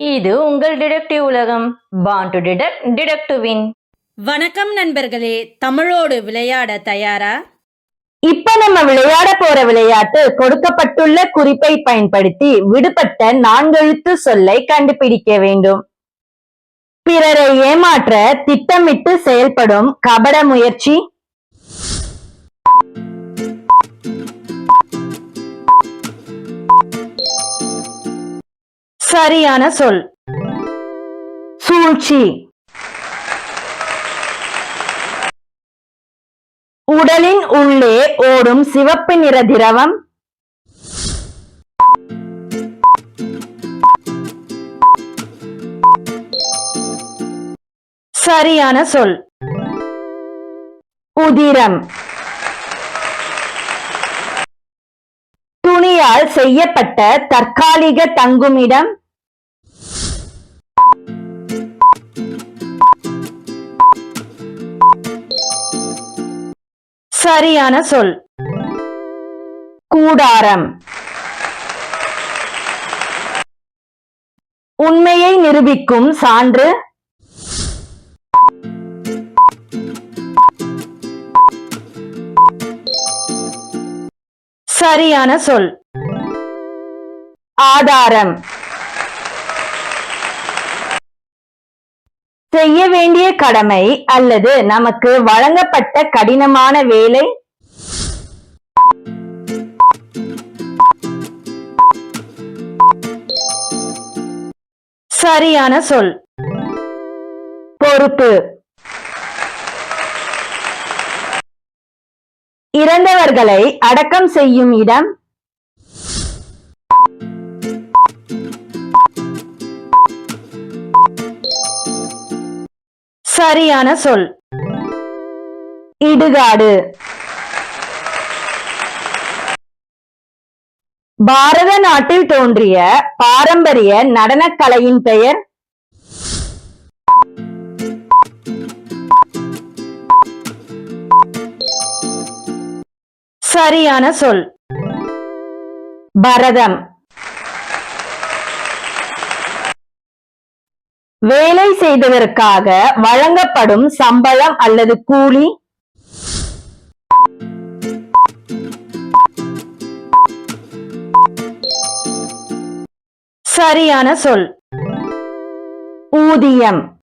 இது உங்கள் டிடெக்டிவ் உலகம். Born to detect detect to win வணக்கம் நண்பர்களே தமிழோடு விளையாட தயாரா? இப்ப நம்ம விளையாட போற விளையாட்டு கொடுக்கப்பட்டுள்ள குறிப்பை பயன்படுத்தி விடுபட்ட நான்கெழுத்து சொல்லை கண்டுபிடிக்க வேண்டும். பிறரை ஏமாற்ற திட்டமிட்டு செயல்படும் கபட முயற்சி சரியான சொல். சூழ்ச்சி. உடலின் உள்ளே ஓடும் சிவப்பு நிற திரவம். சரியான சொல். உதிரம். துணியால் செய்யப்பட்ட தற்காலிக தங்குமிடம். சரியான சொல். கூடாரம். உண்மையை நிரூபிக்கும் சான்று. சரியான சொல். ஆதாரம். செய்ய வேண்டிய கடமை அல்லது நமக்கு வழங்கப்பட்ட கடினமான வேலை? சரியான சொல். பொறுப்பு. இறந்தவர்களை அடக்கம் செய்யும் இடம்? சரியான சொல். இடுகாடு. பாரத நாட்டில் தோன்றிய பாரம்பரிய நடனக்கலையின் பெயர்? சரியான சொல். பரதம். வேலை செய்ததற்காக வழங்கப்படும் சம்பளம் அல்லது கூலி? சரியான சொல். ஊதியம்.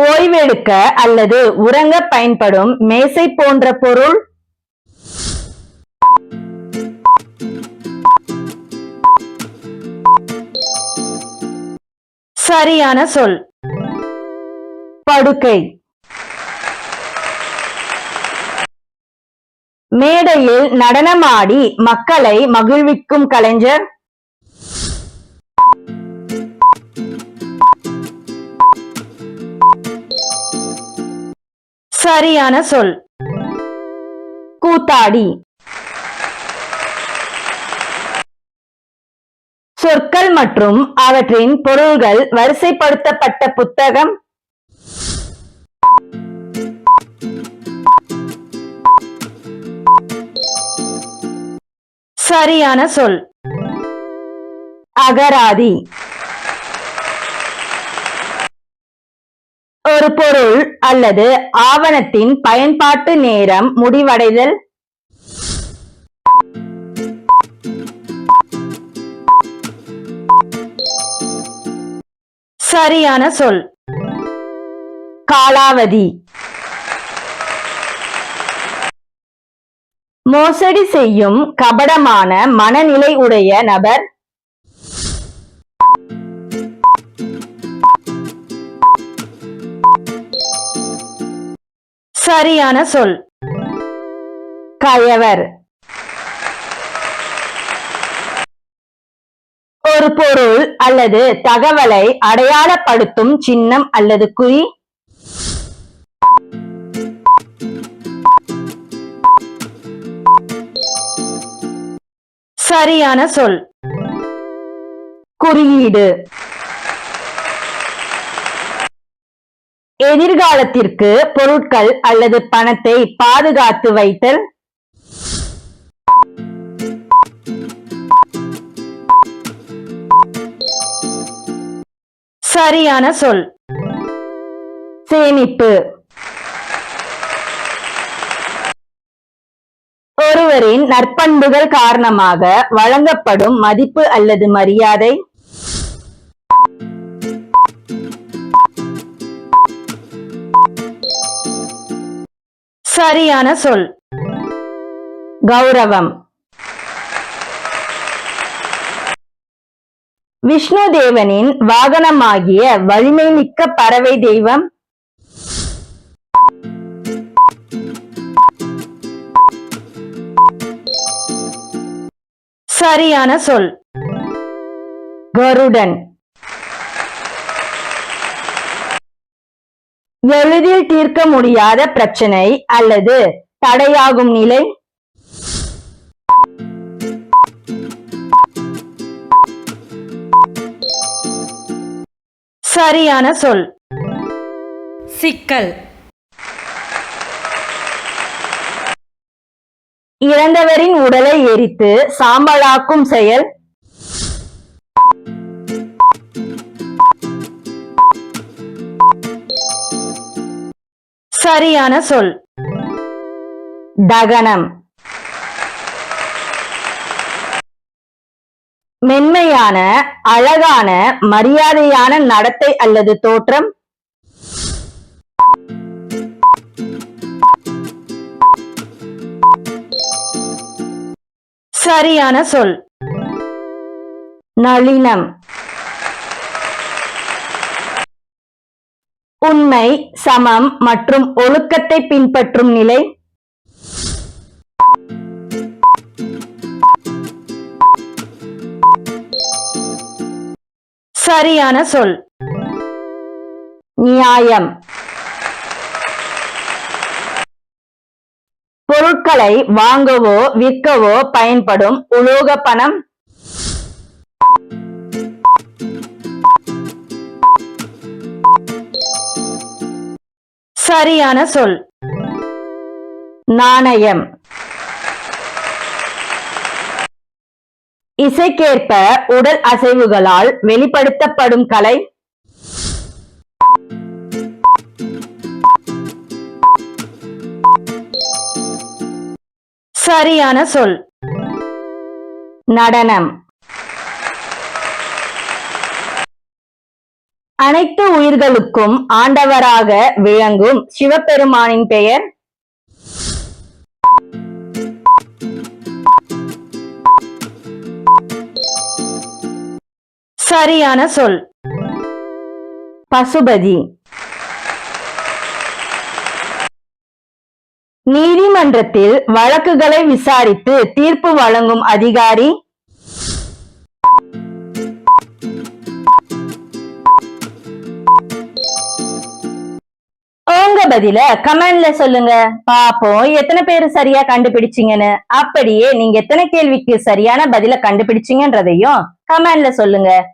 ஓய்வெடுக்க அல்லது உறங்க பயன்படும் மேசை போன்ற பொருள்? சரியான சொல். படுக்கை. மேடையில் நடனமாடி மக்களை மகிழ்விக்கும் கலைஞர். சரியான சொல். கூத்தாடி. சொற்கள் மற்றும் அவற்றின் பொருள்கள் வரிசைப்படுத்தப்பட்ட புத்தகம். சரியான சொல். அகராதி. ஒரு பொருள் அல்லது ஆவணத்தின் பயன்பாட்டு நேரம் முடிவடைதல். சரியான சொல். காலாவதி. மோசடி செய்யும் கபடமான மனநிலை உடைய நபர். சரியான சொல். கயவர். ஒரு பொருள் அல்லது தகவலை அடையாளப்படுத்தும் சின்னம் அல்லது குறி. சரியான சொல். குறியீடு. எதிர்காலத்திற்கு பொருட்கள் அல்லது பணத்தை பாதுகாத்து வைத்தல். சரியான சொல். சேமிப்பு. ஒருவரின் நற்பண்புகள் காரணமாக வழங்கப்படும் மதிப்பு அல்லது மரியாதை. சரியான சொல். கௌரவம். விஷ்ணு தேவனின் வாகனமாகிய வலிமை மிக்க பறவை தெய்வம்? சரியான சொல். கருடன். எளிதில் தீர்க்க முடியாத பிரச்சனை அல்லது தடையாகும் நிலை? சரியான சொல். சிக்கல். இறந்தவரின் உடலை எரித்து சாம்பலாக்கும் செயல். சரியான சொல். தகனம். மென்மையான அழகான மரியாதையான நடத்தை அல்லது தோற்றம்? சரியான சொல். நளினம். உண்மை சமம் மற்றும் ஒழுக்கத்தை பின்பற்றும் நிலை? சரியான சொல். நியாயம். பொருட்களை வாங்கவோ விற்கவோ பயன்படும் உலோக பணம். சரியான சொல். நாணயம். இசைக்கேற்ப உடல் அசைவுகளால் வெளிப்படுத்தப்படும் கலை. சரியான சொல். நடனம். அனைத்து உயிர்களுக்கும் ஆண்டவராக விளங்கும் சிவபெருமானின் பெயர் சரியான சொல். பசுபதி. நீதிமன்றத்தில் வழக்குகளை விசாரித்து தீர்ப்பு வழங்கும் அதிகாரி. உங்க பதில கமெண்ட்ல சொல்லுங்க. பாப்போம் எத்தனை பேர் சரியா கண்டுபிடிச்சீங்கன்னு. அப்படியே நீங்க எத்தனை கேள்விக்கு சரியான பதில கண்டுபிடிச்சீங்கன்றதையும் கமெண்ட்ல சொல்லுங்க.